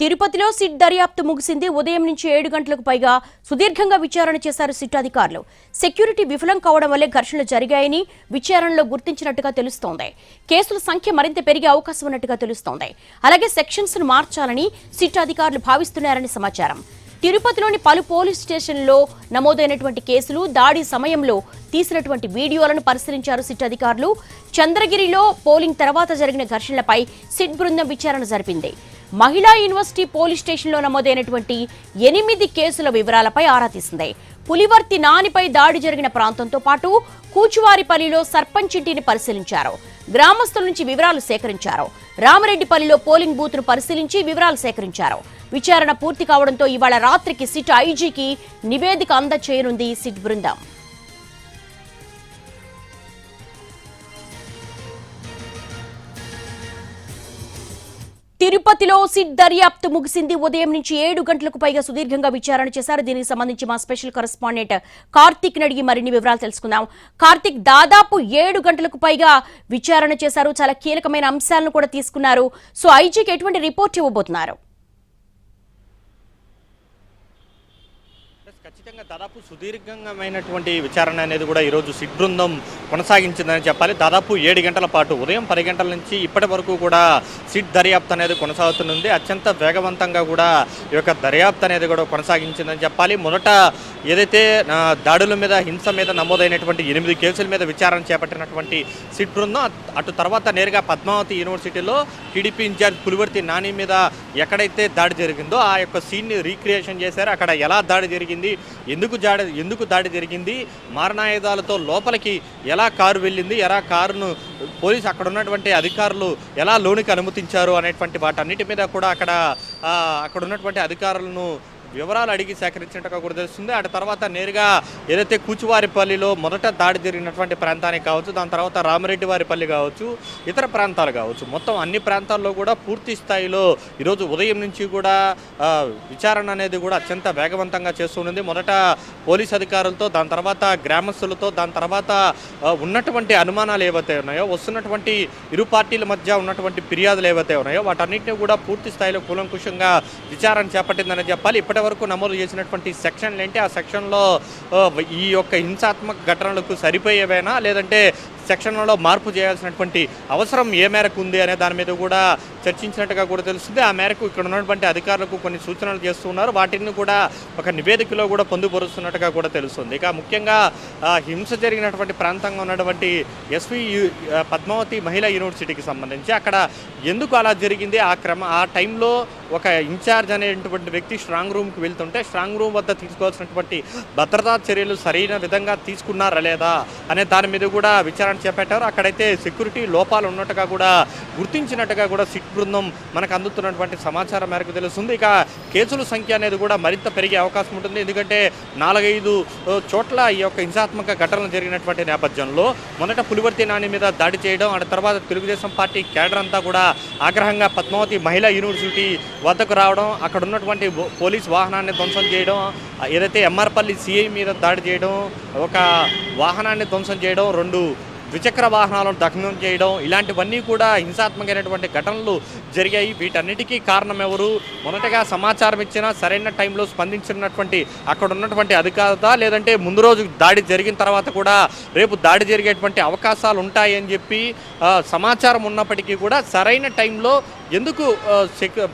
తిరుపతిలో సిట్ దర్యాప్తు ముగిసింది. ఉదయం నుంచి ఏడు గంటలకు పైగా సుదీర్ఘంగా విచారణ చేశారు సిట్ అధికారులు. సెక్యూరిటీ విఫలం కావడం వల్లే ఘర్షణలు జరిగాయని విచారణలో గుర్తించినట్టుగా తెలుస్తోంది. కేసుల సంఖ్య మరింత పెరిగే అవకాశం ఉన్నట్టుగా తెలుస్తోంది. అలాగే సెక్షన్స్ను మార్చాలని సిట్ అధికారులు భావిస్తున్నారని సమాచారం. తిరుపతిలోని పలు పోలీస్ స్టేషన్లలో నమోదైనటువంటి కేసులు దాడి సమయంలో తీసినటువంటి వీడియోలను పరిశీలించారు సిట్ అధికారులు. చంద్రగిరిలో పోలింగ్ తర్వాత జరిగిన ఘర్షణలపై సిట్ బృందం విచారణ జరిపింది. మహిళా యూనివర్సిటీ పోలీస్ స్టేషన్లో నమోదైనటువంటి ఎనిమిది కేసుల వివరాలపై ఆరా తీసింది. పులివర్తి నానిపై దాడి జరిగిన ప్రాంతంతో పాటు కూచువారిపల్లిలో సర్పంచ్ ఇంటిని పరిశీలించారు. గ్రామస్తుల నుంచి వివరాలు సేకరించారు. రామరెడ్డిపల్లిలో పోలింగ్ బూత్ను పరిశీలించి వివరాలు సేకరించారు. విచారణ పూర్తి కావడంతో ఇవాళ రాత్రికి సిట్ ఐజీకి నివేదిక అందచేయనుంది సిట్ బృందం. తిరుపతిలో సిట్ దర్యాప్తు ముగిసింది. ఉదయం నుంచి ఏడు గంటలకు పైగా సుదీర్ఘంగా విచారణ చేశారు. దీనికి సంబంధించి మా స్పెషల్ కరెస్పాండెంట్ కార్తిక్ అడిగి మరిన్ని వివరాలు తెలుసుకుందాం. కార్తిక్ దాదాపు ఏడు గంటలకు పైగా విచారణ చేశారు. చాలా కీలకమైన అంశాలను కూడా తీసుకున్నారు. సో ఐజీకి ఎటువంటి రిపోర్ట్ ఇవ్వబోతున్నారు? ఖచ్చితంగా దాదాపు సుదీర్ఘమైనటువంటి విచారణ అనేది కూడా ఈరోజు సిట్ బృందం కొనసాగించిందని చెప్పాలి. దాదాపు ఏడు గంటల పాటు ఉదయం పది గంటల నుంచి ఇప్పటి వరకు కూడా సిట్ దర్యాప్తు అనేది కొనసాగుతుంది అత్యంత వేగవంతంగా కూడా ఈ యొక్క దర్యాప్తు అనేది కూడా కొనసాగించిందని చెప్పాలి. మొదట ఏదైతే దాడుల మీద హింస మీద నమోదైనటువంటి ఎనిమిది కేసుల మీద విచారణ చేపట్టినటువంటి సిట్ బృందం అటు తర్వాత నేరుగా పద్మావతి యూనివర్సిటీలో టీడీపీ ఇన్ఛార్జ్ పులివర్తి నాని మీద ఎక్కడైతే దాడి జరిగిందో ఆ యొక్క సీన్ని రీక్రియేషన్ చేశారు. అక్కడ ఎలా దాడి జరిగింది ఎందుకు దాడి ఎందుకు దాడి జరిగింది? మారణాయుధాలతో లోపలికి ఎలా కారు వెళ్ళింది? ఎలా కారును పోలీసు అక్కడ ఉన్నటువంటి అధికారులు ఎలా లోనికి అనుమతించారు? అనేటువంటి వాటన్నిటి మీద కూడా అక్కడ అక్కడ ఉన్నటువంటి అధికారులను వివరాలు అడిగి సేకరించినట్టుగా కూడా తెలుస్తుంది. అటు తర్వాత నేరుగా ఏదైతే కూచువారిపల్లిలో మొదట దాడి జరిగినటువంటి ప్రాంతానికి కావచ్చు దాని తర్వాత రామరెడ్డి వారిపల్లి కావచ్చు ఇతర ప్రాంతాలు కావచ్చు మొత్తం అన్ని ప్రాంతాల్లో కూడా పూర్తి స్థాయిలో ఈరోజు ఉదయం నుంచి కూడా విచారణ అనేది కూడా అత్యంత వేగవంతంగా చేస్తున్నది మొదట పోలీస్ అధికారులతో దాని తర్వాత గ్రామస్తులతో దాని తర్వాత ఉన్నటువంటి అనుమానాలు ఏవైతే ఉన్నాయో వస్తున్నటువంటి ఇరు పార్టీల మధ్య ఉన్నటువంటి ఫిర్యాదులు ఏవైతే ఉన్నాయో వాటన్నిటిని కూడా పూర్తి స్థాయిలో కూలంకుషంగా విచారణ చేపట్టిందని చెప్పాలి. ఇప్పటి వరకు నమోదు చేసినటువంటి సెక్షన్లు ఏంటి? ఆ సెక్షన్లో ఈ యొక్క హింసాత్మక ఘటనలకు సరిపోయేవేనా? లేదంటే సెక్షన్లలో మార్పు చేయాల్సినటువంటి అవసరం ఏ మేరకు ఉంది అనే దాని మీద కూడా చర్చించినట్టుగా కూడా తెలుస్తుంది. ఆ మేరకు ఇక్కడ ఉన్నటువంటి అధికారులకు కొన్ని సూచనలు చేస్తున్నారు. వాటిని కూడా ఒక నివేదికలో కూడా పొందుపరుస్తున్నట్టుగా కూడా తెలుస్తుంది. ఇక ముఖ్యంగా హింస జరిగినటువంటి ప్రాంతంగా ఉన్నటువంటి ఎస్వి పద్మావతి మహిళా యూనివర్సిటీకి సంబంధించి అక్కడ ఎందుకు అలా జరిగింది? ఆ క్రమ ఆ టైంలో ఒక ఇన్ఛార్జ్ అనేటువంటి వ్యక్తి స్ట్రాంగ్ రూమ్కి వెళ్తుంటే స్ట్రాంగ్ రూమ్ వద్ద తీసుకోవాల్సినటువంటి భద్రతా చర్యలు సరైన విధంగా తీసుకున్నారా లేదా అనే దాని మీద కూడా విచారణ చేపట్టారు అక్కడైతే సెక్యూరిటీ లోపాలు ఉన్నట్టుగా కూడా గుర్తించినట్టుగా కూడా సిట్ బృందం మనకు అందుతున్నటువంటి సమాచారం మేరకు తెలుస్తుంది. ఇక కేసుల సంఖ్య అనేది కూడా మరింత పెరిగే అవకాశం ఉంటుంది. ఎందుకంటే నాలుగైదు చోట్ల ఈ యొక్క హింసాత్మక ఘటనలు జరిగినటువంటి నేపథ్యంలో మొదట పులివర్తి నాని మీద దాడి చేయడం ఆ తర్వాత తెలుగుదేశం పార్టీ కేడర్ అంతా కూడా ఆగ్రహంగా పద్మావతి మహిళా యూనివర్సిటీ వద్దకు రావడం అక్కడ ఉన్నటువంటి పోలీస్ వాహనాన్ని ధ్వంసం చేయడం ఏదైతే ఎంఆర్పల్లి సిఐ మీద దాడి చేయడం ఒక వాహనాన్ని ధ్వంసం చేయడం రెండు ద్విచక్ర వాహనాలను దగ్నం చేయడం ఇలాంటివన్నీ కూడా హింసాత్మకమైనటువంటి ఘటనలు జరిగాయి. వీటన్నిటికీ కారణం ఎవరు? మొదటగా సమాచారం ఇచ్చినా సరైన టైంలో స్పందించినటువంటి అక్కడ ఉన్నటువంటి అధికారత లేదంటే ముందు రోజు దాడి జరిగిన తర్వాత కూడా రేపు దాడి జరిగేటువంటి అవకాశాలు ఉంటాయని చెప్పి సమాచారం ఉన్నప్పటికీ కూడా సరైన టైంలో ఎందుకు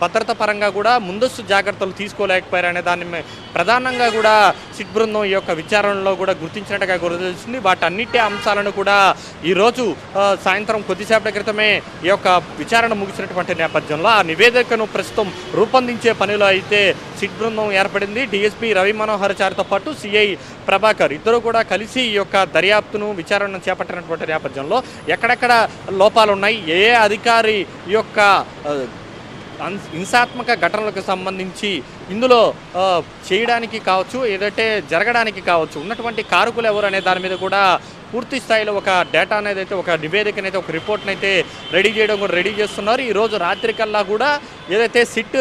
భద్రత పరంగా కూడా ముందస్తు జాగ్రత్తలు తీసుకోలేకపోయారనే దాన్ని ప్రధానంగా కూడా సిట్ బృందం ఈ యొక్క విచారణలో కూడా గుర్తించినట్టుగా గుర్తించింది తెలుస్తుంది. వాటన్నిటి అంశాలను కూడా ఈరోజు సాయంత్రం కొద్దిసేపటి క్రితమే ఈ యొక్క విచారణ ముగిసినటువంటి నేపథ్యంలో ఆ నివేదికను ప్రస్తుతం రూపొందించే పనిలో అయితే సిట్ బృందం ఏర్పడింది. డిఎస్పీ రవి మనోహర్ చారితో పాటు సిఐ ప్రభాకర్ ఇద్దరు కూడా కలిసి ఈ యొక్క దర్యాప్తును విచారణను చేపట్టినటువంటి నేపథ్యంలో ఎక్కడెక్కడ లోపాలు ఉన్నాయి ఏ అధికారి ఈ యొక్క హింసాత్మక ఘటనలకు సంబంధించి ఇందులో చేయడానికి కావచ్చు ఏదైతే జరగడానికి కావచ్చు ఉన్నటువంటి కారకులు ఎవరు అనే దాని మీద కూడా పూర్తి స్థాయిలో ఒక డేటా అనేది అయితే ఒక నివేదికనైతే ఒక రిపోర్ట్ని అయితే రెడీ చేయడం కూడా రెడీ చేస్తున్నారు. ఈరోజు రాత్రికల్లా రాత్రి కల్లా కూడా ఏదైతే సిట్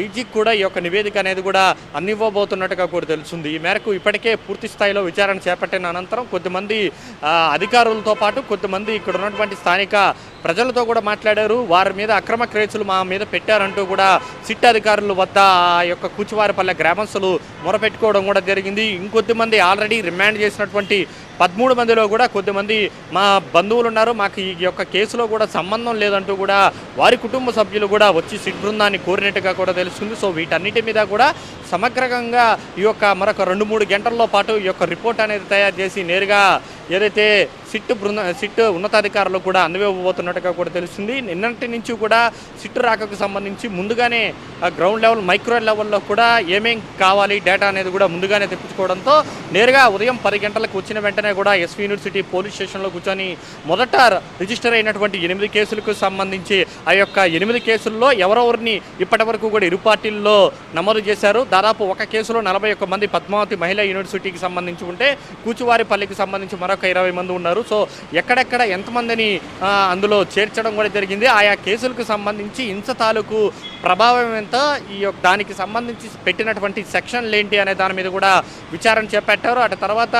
ఐజీకి కూడా ఈ యొక్క నివేదిక అనేది కూడా అందివ్వబోతున్నట్టుగా కూడా తెలుస్తుంది. ఈ మేరకు ఇప్పటికే పూర్తి స్థాయిలో విచారణ చేపట్టిన అనంతరం కొద్దిమంది అధికారులతో పాటు కొంతమంది ఇక్కడ ఉన్నటువంటి స్థానిక ప్రజలతో కూడా మాట్లాడారు. వారి మీద అక్రమ క్రేచులు మా మీద పెట్టారంటూ కూడా సిట్ అధికారుల వద్ద ఆ యొక్క కూచివారిపల్లె గ్రామస్తులు మొరపెట్టుకోవడం కూడా జరిగింది. ఇంకొద్దిమంది ఆల్రెడీ రిమాండ్ చేసినటువంటి పదమూడు మందిలో కూడా కొద్దిమంది మా బంధువులు ఉన్నారు. మాకు ఈ యొక్క కేసులో కూడా సంబంధం లేదంటూ కూడా వారి కుటుంబ సభ్యులు కూడా వచ్చి సిట్ బృందాన్ని కోరినట్టుగా కూడా తెలుస్తుంది. సో వీటన్నిటి మీద కూడా సమగ్రంగా ఈ యొక్క మరొక రెండు మూడు గంటల్లో పాటు ఈ యొక్క రిపోర్ట్ అనేది తయారు చేసి నేరుగా ఏదైతే సిట్ బృంద సిట్ ఉన్నతాధికారులు కూడా అందివ్వబోతున్నట్టుగా కూడా తెలుస్తుంది. నిన్నటి నుంచి కూడా సిట్ రాకకు సంబంధించి ముందుగానే ఆ గ్రౌండ్ లెవెల్ మైక్రో లెవెల్లో కూడా ఏమేం కావాలి డేటా అనేది కూడా ముందుగానే తెప్పించుకోవడంతో నేరుగా ఉదయం పది గంటలకు వచ్చిన వెంటనే కూడా ఎస్వి యూనివర్సిటీ పోలీస్ స్టేషన్లో కూర్చొని మొదట రిజిస్టర్ అయినటువంటి ఎనిమిది కేసులకు సంబంధించి ఆ యొక్క ఎనిమిది కేసుల్లో ఎవరెవరిని ఇప్పటివరకు కూడా ఇరు పార్టీల్లో నమోదు చేశారు. దాదాపు ఒక కేసులో నలభై ఒక్క మంది పద్మావతి మహిళా యూనివర్సిటీకి సంబంధించి ఉంటే కూచువారిపల్లికి సంబంధించి మరొక ఇరవై మంది ఉన్నారు. సో ఎక్కడెక్కడ ఎంతమందిని అందులో చేర్చడం కూడా జరిగింది. ఆయా కేసులకు సంబంధించి హింస తాలూకు ప్రభావం ఎంత ఈ యొక్క దానికి సంబంధించి పెట్టినటువంటి సెక్షన్లు ఏంటి అనే దాని మీద కూడా విచారణ చేపట్టారు. అటు తర్వాత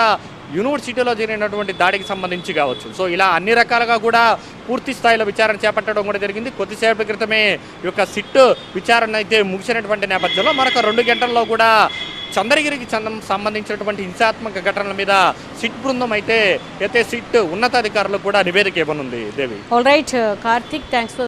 యూనివర్సిటీలో జరిగినటువంటి దాడికి సంబంధించి కావచ్చు. సో ఇలా అన్ని రకాలుగా కూడా పూర్తి స్థాయిలో విచారణ చేపట్టడం కూడా జరిగింది. కొద్దిసేపటి క్రితమే ఈ యొక్క సిట్ విచారణ అయితే ముగిసినటువంటి నేపథ్యంలో మరొక రెండు గంటల్లో కూడా చంద్రగిరికి చందం సంబంధించినటువంటి హింసాత్మక ఘటనల మీద సిట్ బృందం అయితే అయితే సిట్ ఉన్నతాధికారులకు కూడా నివేదిక ఇవ్వనుంది. Devi. All right Karthik thanks